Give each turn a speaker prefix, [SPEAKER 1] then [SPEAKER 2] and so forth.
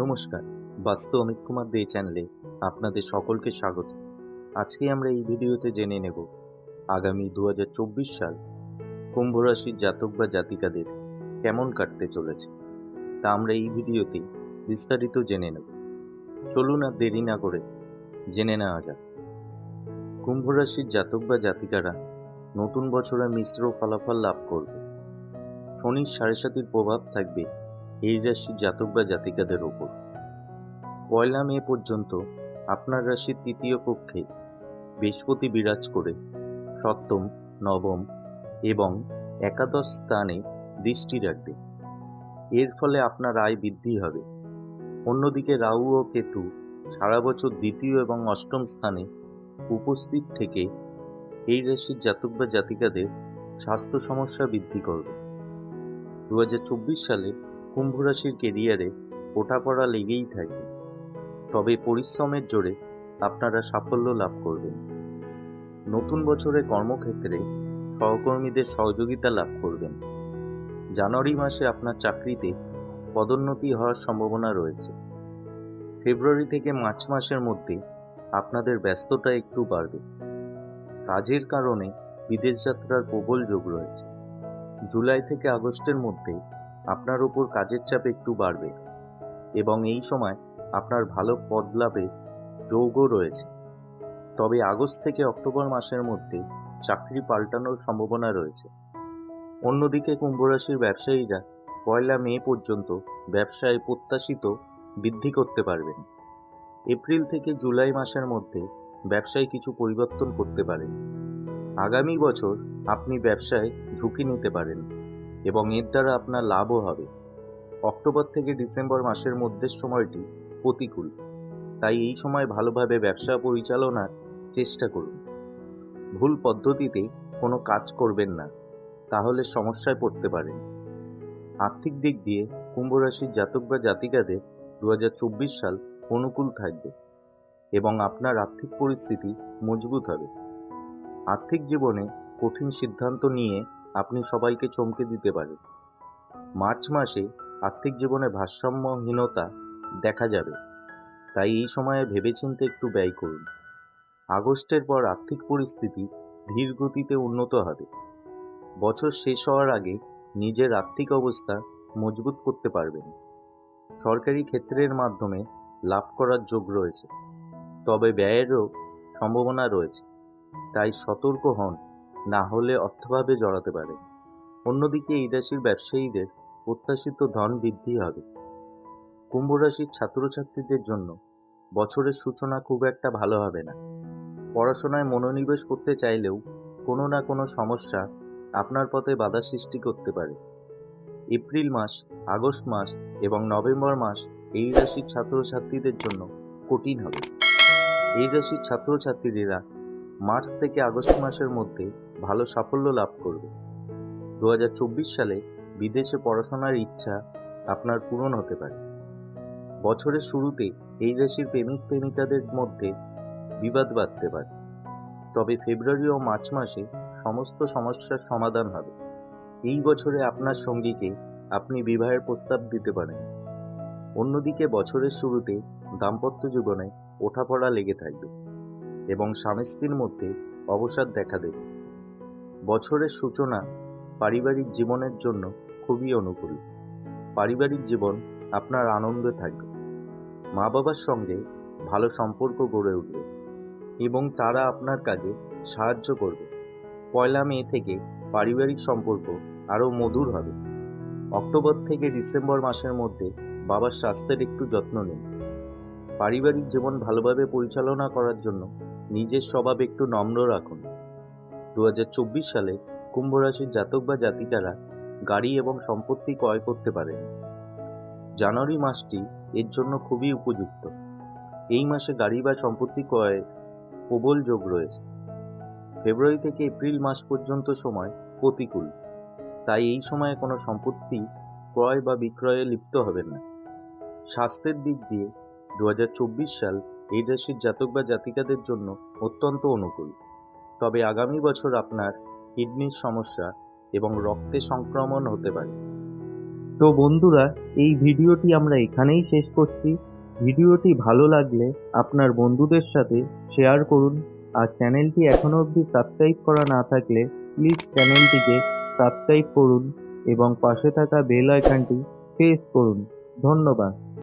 [SPEAKER 1] নমস্কার। বাস্তু অমিত কুমার দে চ্যানেলে আপনাদের সকলকে স্বাগত। আজকে আমরা এই ভিডিওতে জেনে নেব আগামী দু হাজার চব্বিশ সাল কুম্ভ রাশির জাতক বা জাতিকাদের কেমন কাটতে চলেছে, তা আমরা এই ভিডিওতে বিস্তারিত জেনে নেব। চলুন আর দেরি না করে জেনে নেওয়া যাক। কুম্ভ রাশির জাতক বা জাতিকারা নতুন বছরে মিশ্র ফলাফল লাভ করবে। শনির সাড়ে সাতির প্রভাব থাকবে এই রাশির জাতক বা জাতিকাদের ওপর। পয়লা মে পর্যন্ত আপনার রাশির তৃতীয় কক্ষে বৃহস্পতি বিরাজ করে সপ্তম, নবম এবং একাদশ স্থানে দৃষ্টি রাখবে। এর ফলে আপনার আয় বৃদ্ধি হবে। অন্যদিকে রাহু ও কেতু সারা বছর দ্বিতীয় এবং অষ্টম স্থানে উপস্থিত থেকে এই রাশির জাতক বা জাতিকাদের স্বাস্থ্য সমস্যা বৃদ্ধি করবে। দু হাজার চব্বিশ সালে কুম্ভ রাশির কেরিয়ারে ওঠাপড়া লেগেই থাকে। তবে পরিশ্রমের জোরে আপনারা সাফল্য লাভ করবেন। নতুন বছরে কর্মক্ষেত্রে সহকর্মীদের সহযোগিতা লাভ করবেন। জানুয়ারি মাসে আপনার চাকরিতে পদোন্নতি হওয়ার সম্ভাবনা রয়েছে। ফেব্রুয়ারি থেকে মার্চ মাসের মধ্যে আপনাদের ব্যস্ততা একটু বাড়বে। কাজের কারণে বিদেশ যাত্রার প্রবল যোগ রয়েছে। জুলাই থেকে আগস্টের মধ্যে আপনার উপর কাজের চাপ একটু বাড়বে। এবং এই সময় আপনার ভালো পদ লাভের যোগও রয়েছে। তবে আগস্ট থেকে অক্টোবর মাসের মধ্যে চাকরি পাল্টানোর সম্ভাবনা রয়েছে। অন্যদিকে কুম্ভ রাশির ব্যবসায়ীরা পয়লা মে পর্যন্ত ব্যবসায় প্রত্যাশিত বৃদ্ধি করতে পারবেন। এপ্রিল থেকে জুলাই মাসের মধ্যে ব্যবসায় কিছু পরিবর্তন করতে পারেন। আগামী বছর আপনি ব্যবসায় ঝুঁকি নিতে পারেন। এবং এর দ্বারা আপনার লাভও হবে। অক্টোবর থেকে ডিসেম্বর মাসের মধ্যে সময়টি প্রতিকূল। তাই এই সময় ভালোভাবে ব্যবসা পরিচালনার চেষ্টা করুন। ভুল পদ্ধতিতে কোনো কাজ করবেন না, তাহলে সমস্যায় পড়তে পারেন। আর্থিক দিক দিয়ে কুম্ভ রাশির জাতক বা জাতিকাদের দু হাজার চব্বিশ সাল অনুকূল থাকবে এবং আপনার আর্থিক পরিস্থিতি মজবুত হবে। আর্থিক জীবনে কঠিন সিদ্ধান্ত নিয়ে আপনি সবাইকে চমকে দিতে পারেন। মার্চ মাসে আর্থিক জীবনে ভারসাম্যহীনতা দেখা যাবে। তাই এই সময়ে ভেবেচিন্তে একটু ব্যয় করুন। আগস্টের পর আর্থিক পরিস্থিতি ধীর গতিতে উন্নত হবে। বছর শেষ হওয়ার আগে নিজের আর্থিক অবস্থা মজবুত করতে পারবেন। সরকারি ক্ষেত্রের মাধ্যমে লাভ করার যোগ রয়েছে। তবে ব্যয়েরও সম্ভাবনা রয়েছে। তাই সতর্ক হন। না হলে অর্থভাবে জড়াতে পারে। অন্যদিকে এই রাশির ব্যবসায়ীদের প্রত্যাশিত ধন বৃদ্ধি হবে। কুম্ভ রাশির ছাত্রছাত্রীদের জন্য বছরের সূচনা খুব একটা ভালো হবে না। পড়াশোনায় মনোনিবেশ করতে চাইলেও কোনো না কোনো সমস্যা আপনার পথে বাধা সৃষ্টি করতে পারে। এপ্রিল মাস, আগস্ট মাস এবং নভেম্বর মাস এই রাশির ছাত্রছাত্রীদের জন্য কঠিন হবে। এই রাশির ছাত্রছাত্রীরা মার্চ থেকে আগস্ট মাসের মধ্যে ভালো সাফল্য লাভ করবে। দু হাজার চব্বিশ সালে বিদেশে পড়াশোনার ইচ্ছা আপনার পূরণ হতে পারে। বছরের শুরুতে এই রাশির প্রেমিক প্রেমিকাদের মধ্যে বিবাদ বাঁধতে পারে। তবে ফেব্রুয়ারি ও মার্চ মাসে সমস্ত সমস্যার সমাধান হবে। এই বছরে আপনার সঙ্গীকে আপনি বিবাহের প্রস্তাব দিতে পারেন। অন্যদিকে বছরের শুরুতে দাম্পত্য জীবনে ওঠাপড়া লেগে থাকবে। এবং স্বামী স্ত্রীর মধ্যে অবসাদ দেখা দেবে। বছরের সূচনা পারিবারিক জীবনের জন্য খুবই অনুকূল। পারিবারিক জীবন আপনার আনন্দে থাকবে। মা বাবার সঙ্গে ভালো সম্পর্ক গড়ে উঠবে এবং তারা আপনার কাজে সাহায্য করবে। পয়লা মে থেকে পারিবারিক সম্পর্ক আরও মধুর হবে। অক্টোবর থেকে ডিসেম্বর মাসের মধ্যে বাবার স্বাস্থ্যের একটু যত্ন নিন। পারিবারিক জীবন ভালোভাবে পরিচালনা করার জন্য নিজের স্বভাব একটু নম্র রাখুন। দু সালে কুম্ভ রাশির জাতক বা জাতিকারা গাড়ি এবং সম্পত্তি ক্রয় করতে পারেন। জানুয়ারি মাসটি এর জন্য খুবই উপযুক্ত। এই মাসে গাড়ি বা সম্পত্তি ক্রয়ে প্রবল যোগ রয়েছে। ফেব্রুয়ারি থেকে এপ্রিল মাস পর্যন্ত সময় প্রতিকূল। তাই এই সময়ে কোনো সম্পত্তি ক্রয় বা বিক্রয়ে লিপ্ত হবেন না। স্বাস্থ্যের দিক দিয়ে দু হাজার চব্বিশ সাল এই রাশির জাতক বা জাতিকাদের জন্য অত্যন্ত অনুকূল। তবে আগামী বছর আপনার কিডনির সমস্যা এবং রক্তে সংক্রমণ হতে পারে। তো বন্ধুরা, এই ভিডিওটি আমরা এখানেই শেষ করছি। ভিডিওটি ভালো লাগলে আপনার বন্ধুদের সাথে শেয়ার করুন। আর চ্যানেলটি এখনও অবধি সাবস্ক্রাইব করা না থাকলে প্লিজ চ্যানেলটিকে সাবস্ক্রাইব করুন এবং পাশে থাকা বেল আইকনটি প্রেস করুন। ধন্যবাদ।